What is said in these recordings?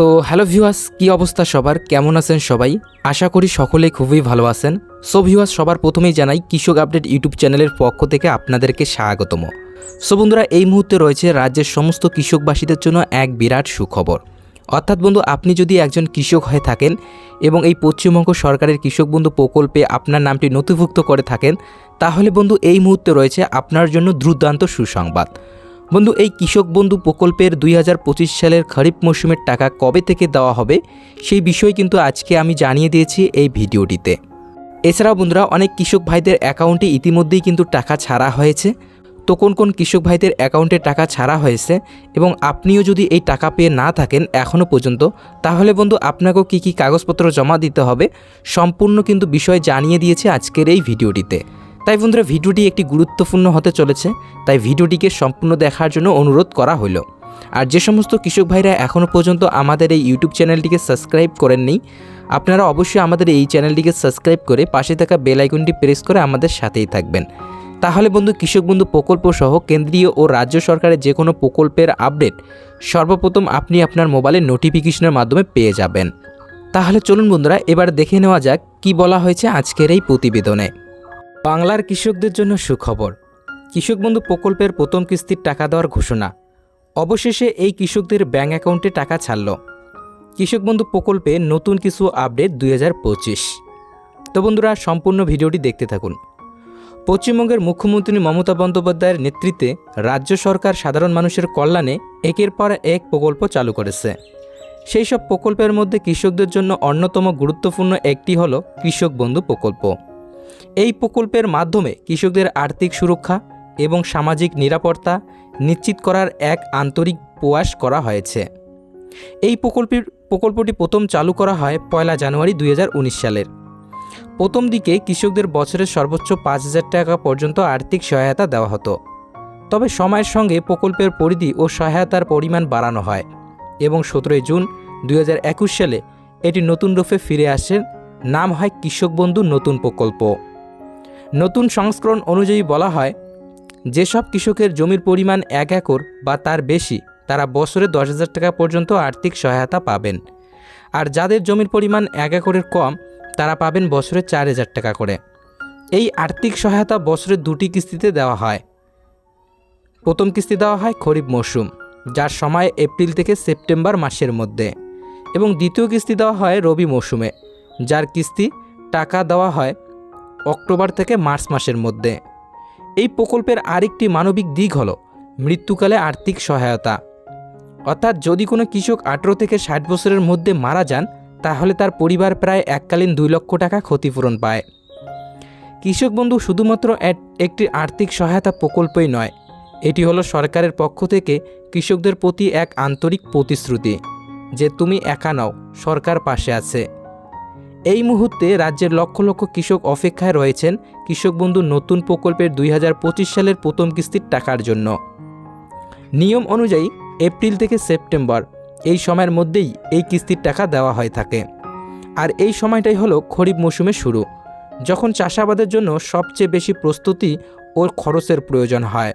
So hello viewers কি অবস্থা সবার? কেমন আছেন সবাই? আশা করি সকলে খুবই ভালো আছেন। সো ভিউয়ার্স সবার প্রথমেই জানাই, কৃষক আপডেট ইউটিউব চ্যানেলের পক্ষ থেকে আপনাদেরকে স্বাগতম। সো বন্ধুরা, এই মুহূর্তে রয়েছে রাজ্যের সমস্ত কৃষকবাসীদের জন্য এক বিরাট সুখবর। অর্থাৎ বন্ধু, আপনি যদি একজন কৃষক হয়ে থাকেন এবং এই পশ্চিমবঙ্গ সরকারের কৃষক বন্ধু প্রকল্পে আপনার নামটি নথিভুক্ত করে থাকেন, তাহলে বন্ধু, এই মুহূর্তে রয়েছে আপনার জন্য দুর্দান্ত সুসংবাদ। বন্ধু, এই কৃষক বন্ধু প্রকল্পের দুই হাজার পঁচিশ সালের খরিফ মৌসুমের টাকা কবে থেকে দেওয়া হবে সেই বিষয় কিন্তু আজকে আমি জানিয়ে দিয়েছি এই ভিডিওটিতে। এছাড়াও বন্ধুরা, অনেক কৃষক ভাইদের অ্যাকাউন্টে ইতিমধ্যেই কিন্তু টাকা ছাড়া হয়েছে। তো কোন কোন কৃষক ভাইদের অ্যাকাউন্টে টাকা ছাড়া হয়েছে এবং আপনিও যদি এই টাকা পেয়ে না থাকেন এখনও পর্যন্ত, তাহলে বন্ধু আপনাকেও কী কী কাগজপত্র জমা দিতে হবে, সম্পূর্ণ কিন্তু বিষয় জানিয়ে দিয়েছে আজকের এই ভিডিওটিতে। তাই বন্ধুরা, ভিডিওটি একটি গুরুত্বপূর্ণ হতে চলেছে, তাই ভিডিওটিকে সম্পূর্ণ দেখার জন্য অনুরোধ করা হলো আর যে সমস্ত কৃষক ভাইরা এখনও পর্যন্ত আমাদের এই ইউটিউব চ্যানেলটিকে সাবস্ক্রাইব করেননি, আপনারা অবশ্যই আমাদের এই চ্যানেলটিকে সাবস্ক্রাইব করে পাশে থাকা বেল আইকনটি প্রেস করে আমাদের সাথেই থাকবেন। তাহলে বন্ধু, কৃষক বন্ধু প্রকল্প সহ কেন্দ্রীয় ও রাজ্য সরকারের যে কোনো প্রকল্পের আপডেট সর্বপ্রথম আপনি আপনার মোবাইলের নোটিফিকেশনের মাধ্যমে পেয়ে যাবেন। তাহলে চলুন বন্ধুরা, এবার দেখে নেওয়া যাক কি বলা হয়েছে আজকের এই প্রতিবেদনে। বাংলার কৃষকদের জন্য সুখবর। কৃষক বন্ধু প্রকল্পের প্রথম কিস্তির টাকা দেওয়ার ঘোষণা। অবশেষে এই কৃষকদের ব্যাঙ্ক অ্যাকাউন্টে টাকা ছাড়ল। কৃষক বন্ধু প্রকল্পে নতুন কিছু আপডেট দুই হাজার পঁচিশ। তো বন্ধুরা, সম্পূর্ণ ভিডিওটি দেখতে থাকুন। পশ্চিমবঙ্গের মুখ্যমন্ত্রী মমতা বন্দ্যোপাধ্যায়ের নেতৃত্বে রাজ্য সরকার সাধারণ মানুষের কল্যাণে একের পর এক প্রকল্প চালু করেছে। সেই সব প্রকল্পের মধ্যে কৃষকদের জন্য অন্যতম গুরুত্বপূর্ণ একটি হল কৃষক বন্ধু প্রকল্প। এই প্রকল্পের মাধ্যমে কৃষকদের আর্থিক সুরক্ষা এবং সামাজিক নিরাপত্তা নিশ্চিত করার এক আন্তরিক প্রয়াস করা হয়েছে। এই প্রকল্পের প্রকল্পটি প্রথম চালু করা হয় পয়লা জানুয়ারি দুই হাজার উনিশ সালের। প্রথম দিকে কৃষকদের বছরের সর্বোচ্চ পাঁচ হাজার টাকা পর্যন্ত আর্থিক সহায়তা দেওয়া হতো। তবে সময়ের সঙ্গে প্রকল্পের পরিধি ও সহায়তার পরিমাণ বাড়ানো হয় এবং সতেরোই জুন দুই হাজার একুশ সালে এটি নতুন রূপে ফিরে আসে নাম হয় কৃষক বন্ধু নতুন প্রকল্প। নতুন সংস্করণ অনুযায়ী বলা হয়, যেসব কৃষকের জমির পরিমাণ এক একর বা তার বেশি, তারা বছরে দশ হাজার টাকা পর্যন্ত আর্থিক সহায়তা পাবেন। আর যাদের জমির পরিমাণ এক একরের কম, তারা পাবেন বছরে চার হাজার টাকা করে। এই আর্থিক সহায়তা বছরে দুটি কিস্তিতে দেওয়া হয়। প্রথম কিস্তি দেওয়া হয় খরিফ মৌসুম যার সময় এপ্রিল থেকে সেপ্টেম্বর মাসের মধ্যে। এবং দ্বিতীয় কিস্তি দেওয়া হয় রবি মৌসুমে যার কিস্তি টাকা দেওয়া হয় অক্টোবর থেকে মার্চ মাসের মধ্যে। এই প্রকল্পের আরেকটি মানবিক দিক হল মৃত্যুকালে আর্থিক সহায়তা। অর্থাৎ যদি কোনো কৃষক আঠেরো থেকে ষাট বছরের মধ্যে মারা যান, তাহলে তার পরিবার প্রায় এককালীন দুই লক্ষ টাকা ক্ষতিপূরণ পায়। কৃষক বন্ধু শুধুমাত্র এক- একটি আর্থিক সহায়তা প্রকল্পই নয়, এটি হলো সরকারের পক্ষ থেকে কৃষকদের প্রতি এক আন্তরিক প্রতিশ্রুতি যে তুমি একা নাও, সরকার পাশে আছে। এই মুহূর্তে রাজ্যের লক্ষ লক্ষ কৃষক অপেক্ষায় রয়েছেন কৃষক বন্ধু নতুন প্রকল্পের দুই হাজার পঁচিশ সালের প্রথম কিস্তির টাকার জন্য। নিয়ম অনুযায়ী এপ্রিল থেকে সেপ্টেম্বর, এই সময়ের মধ্যেই এই কিস্তির টাকা দেওয়া হয়ে থাকে। আর এই সময়টাই হলো খরিফ মৌসুমের শুরু, যখন চাষাবাদের জন্য সবচেয়ে বেশি প্রস্তুতি ও খরচের প্রয়োজন হয়।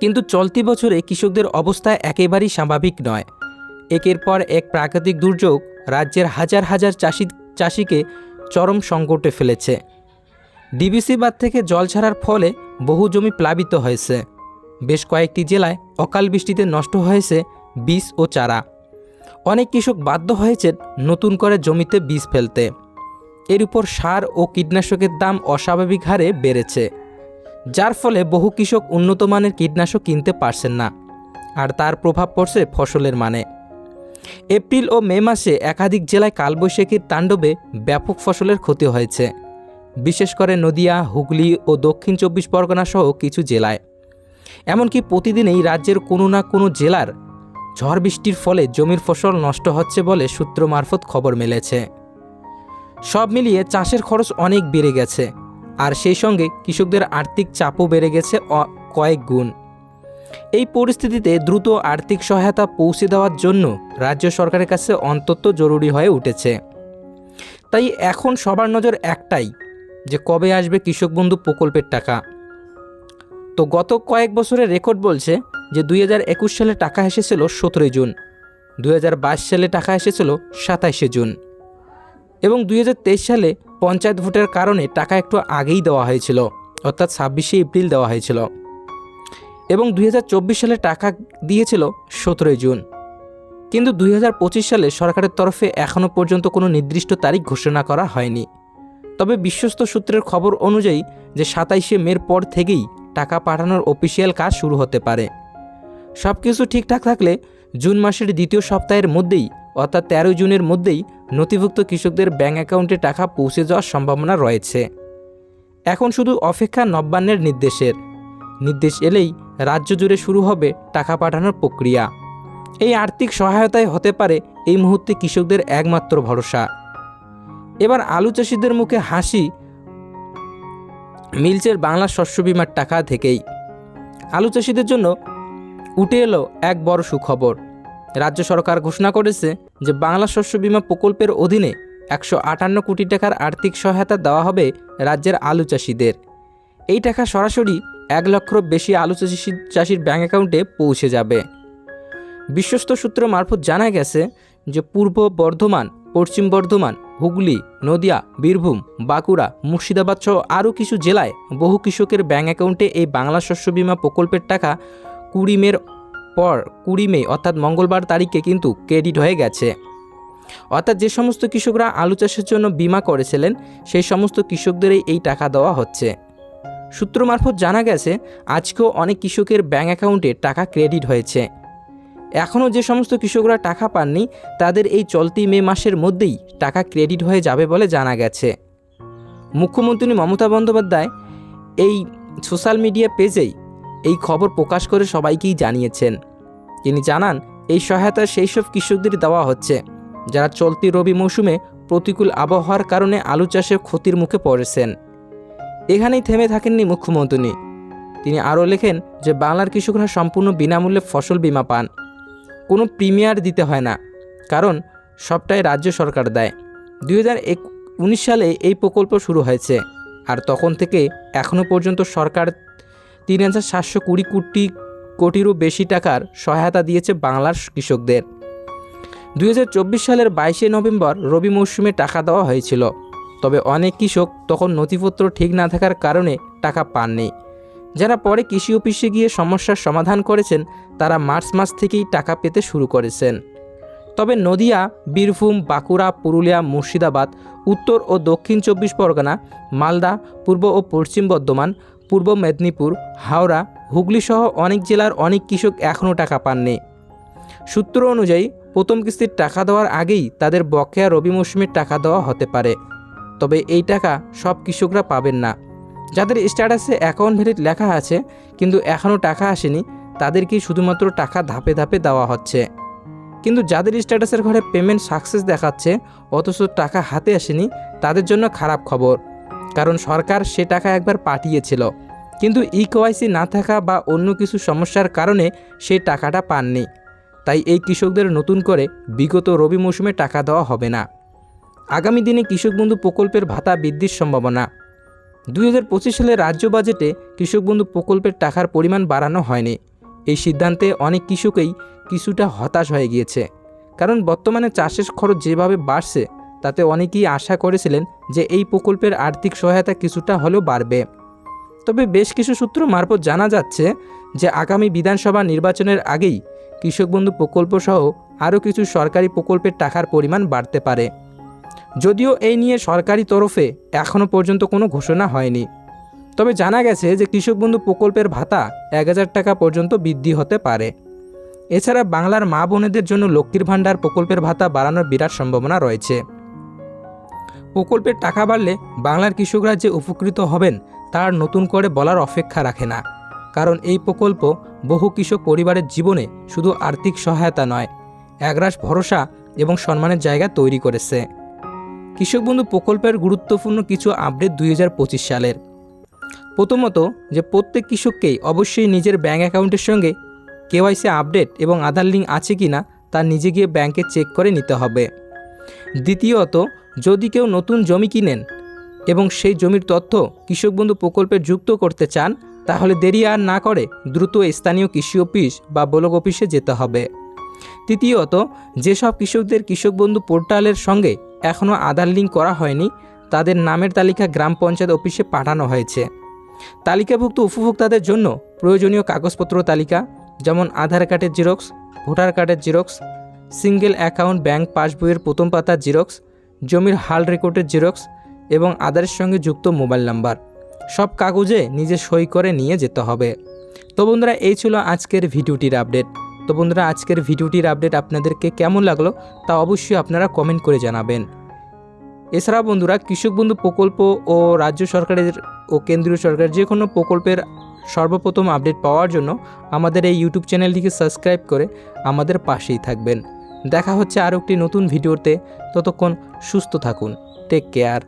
কিন্তু চলতি বছরে কৃষকদের অবস্থা একেবারেই স্বাভাবিক নয়। একের পর এক প্রাকৃতিক দুর্যোগ রাজ্যের হাজার হাজার চাষি চাষিকে চরম সংকটে ফেলেছে। ডিবিসি বাদ থেকে জল ছাড়ার ফলে বহু জমি প্লাবিত হয়েছে। বেশ কয়েকটি জেলায় অকাল বৃষ্টিতে নষ্ট হয়েছে বীজ ও চারা। অনেক কৃষক বাধ্য হয়েছে নতুন করে জমিতে বীজ ফেলতে। এর উপর সার ও কীটনাশকের দাম অস্বাভাবিক হারে বেড়েছে, যার ফলে বহু কৃষক উন্নত মানের কীটনাশক কিনতে পারছেন না। আর তার প্রভাব পড়ছে ফসলের মানে। এপ্রিল ও মে মাসে একাধিক জেলায় কালবৈশাখীর তাণ্ডবে ব্যাপক ফসলের ক্ষতি হয়েছে। বিশেষ করে নদিয়া, হুগলি ও দক্ষিণ চব্বিশ পরগনা সহ কিছু জেলায়। এমনকি প্রতিদিনই রাজ্যের কোনো না কোনো জেলার ঝড় বৃষ্টির ফলে জমির ফসল নষ্ট হচ্ছে বলে সূত্র মারফত খবর মিলেছে। সব মিলিয়ে চাষের খরচ অনেক বেড়ে গেছে, আর সেই সঙ্গে কৃষকদের আর্থিক চাপও বেড়ে গেছে কয়েক গুণ। এই পরিস্থিতিতে দ্রুত আর্থিক সহায়তা পৌঁছে দেওয়ার জন্য রাজ্য সরকারের কাছে অন্তত জরুরি হয়ে উঠেছে। তাই এখন সবার নজর একটাই, যে কবে আসবে কৃষক বন্ধু প্রকল্পের টাকা। তো গত কয়েক বছরের রেকর্ড বলছে যে দুই হাজার একুশ সালে টাকা এসেছিল সতেরোই জুন, দুই হাজার বাইশ সালে টাকা এসেছিল সাতাইশে জুন এবং দুই হাজার তেইশ সালে পঞ্চায়েত ভোটের কারণে টাকা একটু আগেই দেওয়া হয়েছিল, অর্থাৎ ছাব্বিশে এপ্রিল দেওয়া হয়েছিল। এবং দুই হাজার চব্বিশ সালে টাকা দিয়েছিল সতেরোই জুন। কিন্তু দুই হাজার পঁচিশ সালে সরকারের তরফে এখনও পর্যন্ত কোনো নির্দিষ্ট তারিখ ঘোষণা করা হয়নি। তবে বিশ্বস্ত সূত্রের খবর অনুযায়ী যে সাতাইশে মের পর থেকেই টাকা পাঠানোর অফিসিয়াল কাজ শুরু হতে পারে। সব কিছু ঠিকঠাক থাকলে জুন মাসের দ্বিতীয় সপ্তাহের মধ্যেই অর্থাৎ তেরোই জুনের মধ্যেই নথিভুক্ত কৃষকদের ব্যাঙ্ক অ্যাকাউন্টে টাকা পৌঁছে যাওয়ার সম্ভাবনা রয়েছে। এখন শুধু অপেক্ষা নবান্নের নির্দেশের। নির্দেশ এলেই রাজ্য জুড়ে শুরু হবে টাকা পাঠানোর প্রক্রিয়া। এই আর্থিক সহায়তায় হতে পারে এই মুহূর্তে কৃষকদের একমাত্র ভরসা। এবার আলু চাষিদের মুখে হাসি মিলচের বাংলা শস্য বিমার টাকা থেকেই। আলু চাষিদের জন্য উঠে এলো এক বড় সুখবর। রাজ্য সরকার ঘোষণা করেছে যে বাংলা শস্য বিমা প্রকল্পের অধীনে একশো আটান্ন কোটি টাকার আর্থিক সহায়তা দেওয়া হবে রাজ্যের আলু চাষিদের। এই টাকা সরাসরি এক লক্ষর বেশি আলু চাষি চাষির ব্যাঙ্ক অ্যাকাউন্টে পৌঁছে যাবে। বিশ্বস্ত সূত্র মারফত জানা গেছে যে পূর্ব বর্ধমান, পশ্চিম বর্ধমান, হুগলি, নদিয়া, বীরভূম, বাঁকুড়া, মুর্শিদাবাদ সহ আরও কিছু জেলায় বহু কৃষকের ব্যাঙ্ক অ্যাকাউন্টে এই বাংলা শস্য বিমা প্রকল্পের টাকা কুড়ি মের পর কুড়ি মে, অর্থাৎ মঙ্গলবার তারিখে কিন্তু ক্রেডিট হয়ে গেছে। অর্থাৎ যে সমস্ত কৃষকরা আলু চাষের জন্য বিমা করেছিলেন, সেই সমস্ত কৃষকদেরই এই টাকা দেওয়া হচ্ছে। সূত্র মারফত জানা গেছে, আজকেও অনেক কৃষকের ব্যাঙ্ক অ্যাকাউন্টে টাকা ক্রেডিট হয়েছে। এখনও যে সমস্ত কৃষকরা টাকা পাননি, তাদের এই চলতি মে মাসের মধ্যেই টাকা ক্রেডিট হয়ে যাবে বলে জানা গেছে। মুখ্যমন্ত্রী মমতা বন্দ্যোপাধ্যায় এই সোশ্যাল মিডিয়া পেজেই এই খবর প্রকাশ করে সবাইকেই জানিয়েছেন। তিনি জানান, এই সহায়তা সেই সব কৃষকদের দেওয়া হচ্ছে, যারা চলতি রবি মৌসুমে প্রতিকূল আবহাওয়ার কারণে আলু চাষে ক্ষতির মুখে পড়েছেন। এখানেই থেমে থাকেননি মুখ্যমন্ত্রী। তিনি আরও লেখেন যে বাংলার কৃষকরা সম্পূর্ণ বিনামূল্যে ফসল বীমা পান। কোনো প্রিমিয়ার দিতে হয় না, কারণ সবটাই রাজ্য সরকার দেয়। দুই সালে এই প্রকল্প শুরু হয়েছে, আর তখন থেকে এখনও পর্যন্ত সরকার তিন হাজার সাতশো কুড়ি কোটি কোটিরও বেশি টাকার সহায়তা দিয়েছে বাংলার কৃষকদের। দু হাজার চব্বিশ সালের বাইশে নভেম্বর রবি মৌসুমে টাকা দেওয়া হয়েছিল। তবে অনেক কৃষক তখন নথিপত্র ঠিক না থাকার কারণে টাকা পাননি। যারা পরে কৃষি অফিসে গিয়ে সমস্যার সমাধান করেছেন, তারা মার্চ মাস থেকেই টাকা পেতে শুরু করেছেন। তবে নদিয়া, বীরভূম, বাঁকুড়া, পুরুলিয়া, মুর্শিদাবাদ, উত্তর ও দক্ষিণ চব্বিশ পরগনা, মালদা, পূর্ব ও পশ্চিম বর্ধমান, পূর্ব মেদিনীপুর, হাওড়া, হুগলি সহ অনেক জেলার অনেক কৃষক এখনও টাকা পাননি। সূত্র অনুযায়ী, প্রথম কিস্তির টাকা দেওয়ার আগেই তাদের বকেয়া রবি মৌসুমের টাকা দেওয়া হতে পারে। তবে এই টাকা সব কৃষকরা পাবেন না। যাদের স্ট্যাটাসে অ্যাকাউন্ট ভ্যালিড লেখা আছে, কিন্তু এখনও টাকা আসেনি, তাদেরকেই শুধুমাত্র টাকা ধাপে ধাপে দেওয়া হচ্ছে। কিন্তু যাদের স্ট্যাটাসের ঘরে পেমেন্ট সাকসেস দেখাচ্ছে, অথচ টাকা হাতে আসেনি, তাদের জন্য খারাপ খবর। কারণ সরকার সে টাকা একবার পাঠিয়েছিল। কিন্তু ই কেওয়াইসি না থাকা বা অন্য কিছু সমস্যার কারণে সেই টাকাটা পাননি। তাই এই কৃষকদের নতুন করে বিগত রবি মৌসুমে টাকা দেওয়া হবে না। আগামী দিনে কৃষক বন্ধু প্রকল্পের ভাতা বৃদ্ধির সম্ভাবনা। দুই সালে রাজ্য বাজেটে কৃষক বন্ধু প্রকল্পের টাকার পরিমাণ বাড়ানো হয়নি। এই সিদ্ধান্তে অনেক কৃষকই কিছুটা হতাশ হয়ে গিয়েছে। কারণ বর্তমানে চাষের খরচ যেভাবে বাড়ছে, তাতে অনেকেই আশা করেছিলেন যে এই প্রকল্পের আর্থিক সহায়তা কিছুটা হলেও বাড়বে। তবে বেশ কিছু সূত্র মারফত জানা যাচ্ছে যে আগামী বিধানসভা নির্বাচনের আগেই কৃষক বন্ধু প্রকল্প সহ আরও কিছু সরকারি প্রকল্পের টাকার পরিমাণ বাড়তে পারে। যদিও এই নিয়ে সরকারি তরফে এখনও পর্যন্ত কোনো ঘোষণা হয়নি। তবে জানা গেছে যে কৃষক বন্ধু প্রকল্পের ভাতা এক হাজার টাকা পর্যন্ত বৃদ্ধি হতে পারে। এছাড়া বাংলার মা বোনেদের জন্য লক্ষ্মীর ভাণ্ডার প্রকল্পের ভাতা বাড়ানোর বিরাট সম্ভাবনা রয়েছে। প্রকল্পের টাকা বাড়লে বাংলার কৃষকরা যে উপকৃত হবেন, তার নতুন করে বলার অপেক্ষা রাখে না। কারণ এই প্রকল্প বহু কৃষক পরিবারের জীবনে শুধু আর্থিক সহায়তা নয়, একরাশ ভরসা এবং সম্মানের জায়গা তৈরি করেছে। কৃষক বন্ধু প্রকল্পের গুরুত্বপূর্ণ কিছু আপডেট দুই হাজার পঁচিশ সালের। প্রথমত যে প্রত্যেক কৃষককেই অবশ্যই নিজের ব্যাঙ্ক অ্যাকাউন্টের সঙ্গে কেওয়াইসি আপডেট এবং আধার লিঙ্ক আছে কি না তা নিজে গিয়ে ব্যাংকে চেক করে নিতে হবে। দ্বিতীয়ত, যদি কেউ নতুন জমি কিনেন এবং সেই জমির তথ্য কৃষক বন্ধু প্রকল্পে যুক্ত করতে চান, তাহলে দেরি আর না করে দ্রুত স্থানীয় কৃষি অফিস বা ব্লক অফিসে যেতে হবে। তৃতীয়ত, যেসব কৃষকদের কৃষক বন্ধু পোর্টালের সঙ্গে এখনও আধার লিঙ্ক করা হয়নি, তাদের নামের তালিকা গ্রাম পঞ্চায়েত অফিসে পাঠানো হয়েছে। তালিকাভুক্ত উপভোক্তাদের জন্য প্রয়োজনীয় কাগজপত্র তালিকা, যেমন আধার কার্ডের জেরক্স, ভোটার কার্ডের জেরক্স, সিঙ্গেল অ্যাকাউন্ট ব্যাংক পাসবইয়ের প্রথম পাতার জেরক্স, জমির হাল রেকর্ডের জেরক্স এবং আধারের সঙ্গে যুক্ত মোবাইল নাম্বার। সব কাগজে নিজে সই করে নিয়ে যেতে হবে। তো বন্ধুরা, এই ছিল আজকের ভিডিওটির আপডেট। তো বন্ধুরা, আজকের ভিডিওটির আপডেট আপনাদেরকে কেমন লাগল তা অবশ্যই আপনারা কমেন্ট করে জানাবেন। এছাড়া বন্ধুরা, কৃষক বন্ধু প্রকল্প ও রাজ্য সরকারের ও কেন্দ্রীয় সরকারের যে কোনো প্রকল্পের সর্বপ্রথম আপডেট পাওয়ার জন্য আমাদের এই ইউটিউব চ্যানেলটিকে সাবস্ক্রাইব করে আমাদের পাশেই থাকবেন। দেখা হচ্ছে আরও একটি নতুন ভিডিওতে। ততক্ষণ সুস্থ থাকুন। Take care